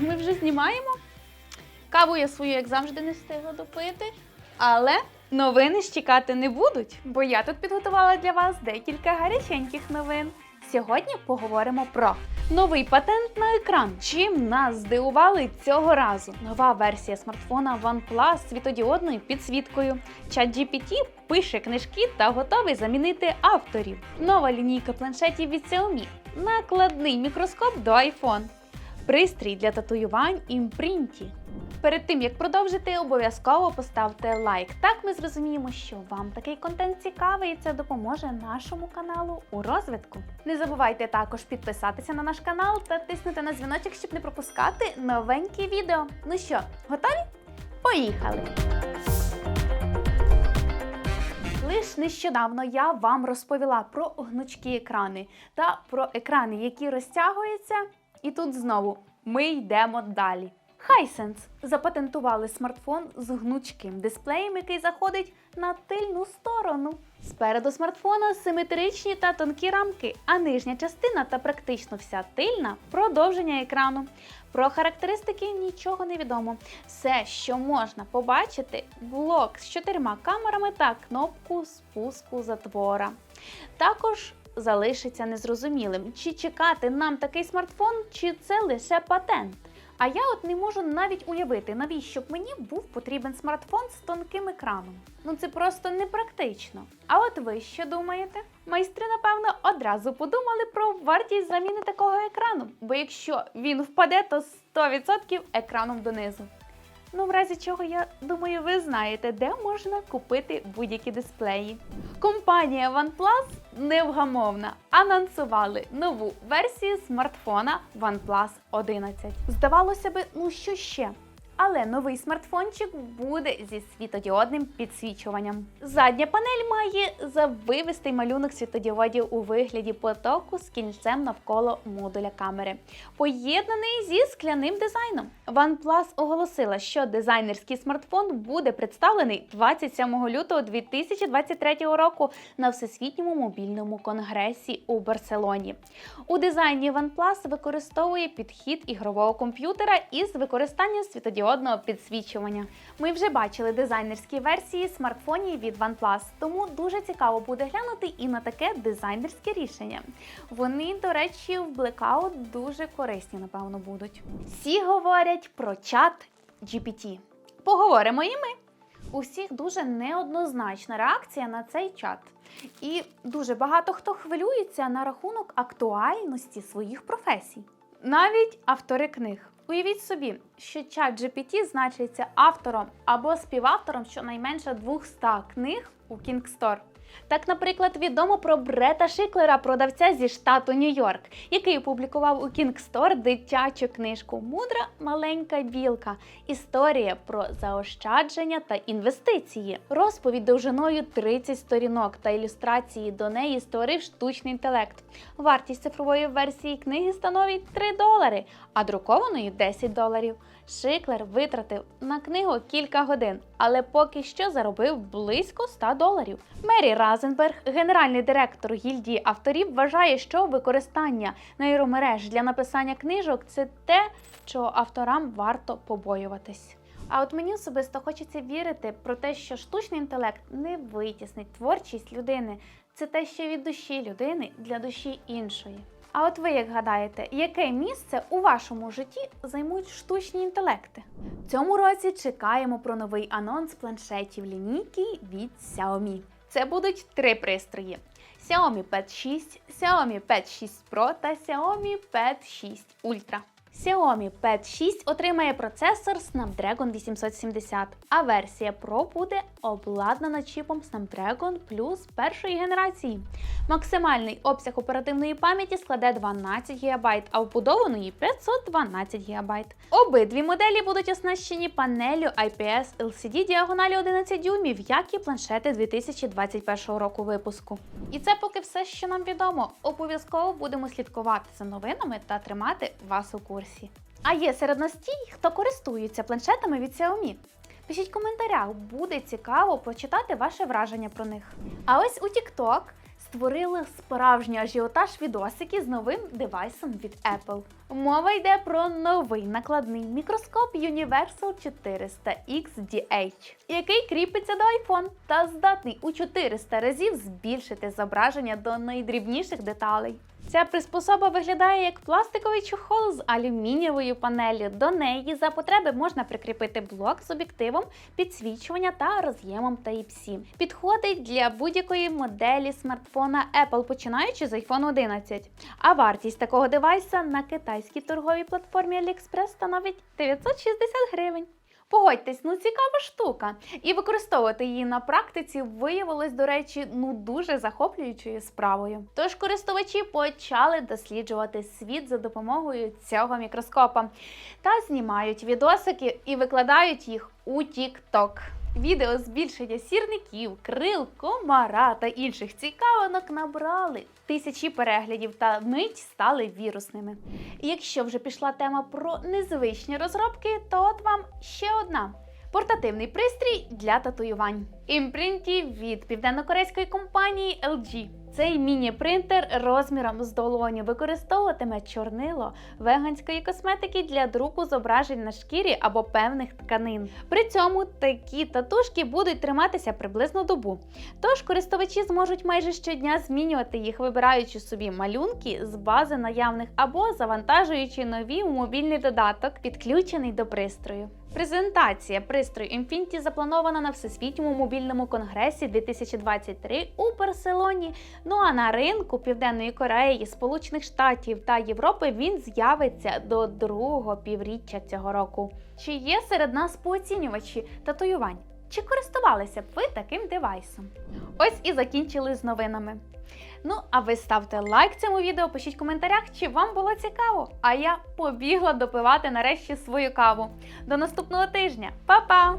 ми вже знімаємо. Каву я свою, як завжди, не встигла допити. Але новини чекати не будуть, бо я тут підготувала для вас декілька гаряченьких новин. Сьогодні поговоримо про новий патент на екран. Чим нас здивували цього разу? Нова версія смартфона OnePlus з світодіодною підсвіткою. ChatGPT пише книжки та готовий замінити авторів. Нова лінійка планшетів від Xiaomi. Накладний мікроскоп до iPhone. Пристрій для татуювань імпринті. Перед тим як продовжити, обов'язково поставте лайк. Так ми зрозуміємо, що вам такий контент цікавий, і це допоможе нашому каналу у розвитку. Не забувайте також підписатися на наш канал та тиснути на дзвіночок, щоб не пропускати новенькі відео. Ну що, готові? Поїхали! Лиш нещодавно я вам розповіла про гнучкі екрани та про екрани, які розтягуються. І тут знову ми йдемо далі. Hisense запатентували смартфон з гнучким дисплеєм, який заходить на тильну сторону. Спереду смартфона симетричні та тонкі рамки, а нижня частина та практично вся тильна продовження екрану. Про характеристики нічого не відомо. Все, що можна побачити, блок з чотирма камерами та кнопку спуску затвора. Також залишиться незрозумілим, чи чекати нам такий смартфон, чи це лише патент. А я от не можу навіть уявити, навіщо б мені був потрібен смартфон з тонким екраном. Ну це просто непрактично. А от ви що думаєте? Майстри, напевно, одразу подумали про вартість заміни такого екрану, бо якщо він впаде, то 100% екраном донизу. Ну, в разі чого, я думаю, ви знаєте, де можна купити будь-які дисплеї. Компанія OnePlus невгамовна анонсували нову версію смартфона OnePlus 11. Здавалося би, ну що ще? Але новий смартфончик буде зі світодіодним підсвічуванням. Задня панель має завивистий малюнок світодіодів у вигляді потоку з кінцем навколо модуля камери, поєднаний зі скляним дизайном. OnePlus оголосила, що дизайнерський смартфон буде представлений 27 лютого 2023 року на всесвітньому мобільному конгресі у Барселоні. У дизайні OnePlus використовує підхід ігрового комп'ютера із використанням світодіодного підсвічування. Ми вже бачили дизайнерські версії смартфонів від OnePlus, тому дуже цікаво буде глянути і на таке дизайнерське рішення. Вони, до речі, в Blackout дуже корисні, напевно, будуть. Всі говорять про чат GPT. Поговоримо і ми. У всіх дуже неоднозначна реакція на цей чат. І дуже багато хто хвилюється на рахунок актуальності своїх професій. Навіть автори книг. Уявіть собі, що чат значиться автором або співавтором щонайменше 200 книг у King Store. Так, наприклад, відомо про Брета Шиклера, продавця зі штату Нью-Йорк, який опублікував у Store дитячу книжку Мудра маленька білка. Історія про заощадження та інвестиції. Розповідь довжиною 30 сторінок та ілюстрації до неї створив штучний інтелект. Вартість цифрової версії книги становить 3 долари, а друкованої 10 доларів. Шиклер витратив на книгу кілька годин, але поки що заробив близько 100 доларів. Мері Разенберг, генеральний директор гільдії авторів, вважає, що використання нейромереж для написання книжок це те, що авторам варто побоюватись. А от мені особисто хочеться вірити про те, що штучний інтелект не витіснить творчість людини. Це те, що від душі людини для душі іншої. А от ви як гадаєте, яке місце у вашому житті займуть штучні інтелекти? В цьому році чекаємо про новий анонс планшетів лінійки від Xiaomi. Це будуть три пристрої: Xiaomi Pad 6, Xiaomi Pad 6 Pro та Xiaomi Pad 6 Ultra. Xiaomi Pad 6 отримає процесор Snapdragon 870, а версія Pro буде обладнана чіпом Snapdragon Plus першої генерації. Максимальний обсяг оперативної пам'яті складе 12 ГБ, а вбудованої 512 ГБ. Обидві моделі будуть оснащені панелью IPS LCD діагоналі 11 дюймів, як і планшети 2021 року випуску. І це поки все, що нам відомо. Обов'язково будемо слідкувати за новинами та тримати вас у курсі. А є серед нас ті, хто користується планшетами від Xiaomi. Пишіть в коментарях, буде цікаво прочитати ваше враження про них. А ось у TikTok створили справжній ажіотаж відосики з новим девайсом від Apple. Мова йде про новий накладний мікроскоп Universal 400 XDH, який кріпиться до iPhone та здатний у 400 разів збільшити зображення до найдрібніших деталей. Ця приспособа виглядає як пластиковий чохол з алюмінієвою панеллю. До неї за потреби можна прикріпити блок з об'єктивом, підсвічування та роз'ємом Type-C. Підходить для будь-якої моделі смартфона Apple, починаючи з iPhone 11. А вартість такого девайса на китайській торговій платформі AliExpress становить 960 гривень. Погодьтесь, ну цікава штука. І використовувати її на практиці виявилось, до речі, ну дуже захоплюючою справою. Тож користувачі почали досліджувати світ за допомогою цього мікроскопа та знімають відосики і викладають їх у TikTok. Відео збільшення сірників, крил, комара та інших цікавинок набрали тисячі переглядів та мить стали вірусними. Якщо вже пішла тема про незвичні розробки, то от вам ще одна. Портативний пристрій для татуювань. Імпринтів від південно-корейської компанії LG. Цей міні-принтер розміром з долоні використовуватиме чорнило веганської косметики для друку зображень на шкірі або певних тканин. При цьому такі татушки будуть триматися приблизно добу. Тож користувачі зможуть майже щодня змінювати їх, вибираючи собі малюнки з бази наявних або завантажуючи нові у мобільний додаток, підключений до пристрою. Презентація пристрою Infinity запланована на Всесвітньому мобільному конгресі 2023 у Барселоні. Ну а на ринку Південної Кореї, Сполучених Штатів та Європи він з'явиться до другого півріччя цього року. Чи є серед нас пооцінювачі татуювань? Чи користувалися б ви таким девайсом? Ось і закінчили з новинами. Ну, а ви ставте лайк цьому відео, пишіть в коментарях, чи вам було цікаво. А я побігла допивати нарешті свою каву. До наступного тижня. Па-па!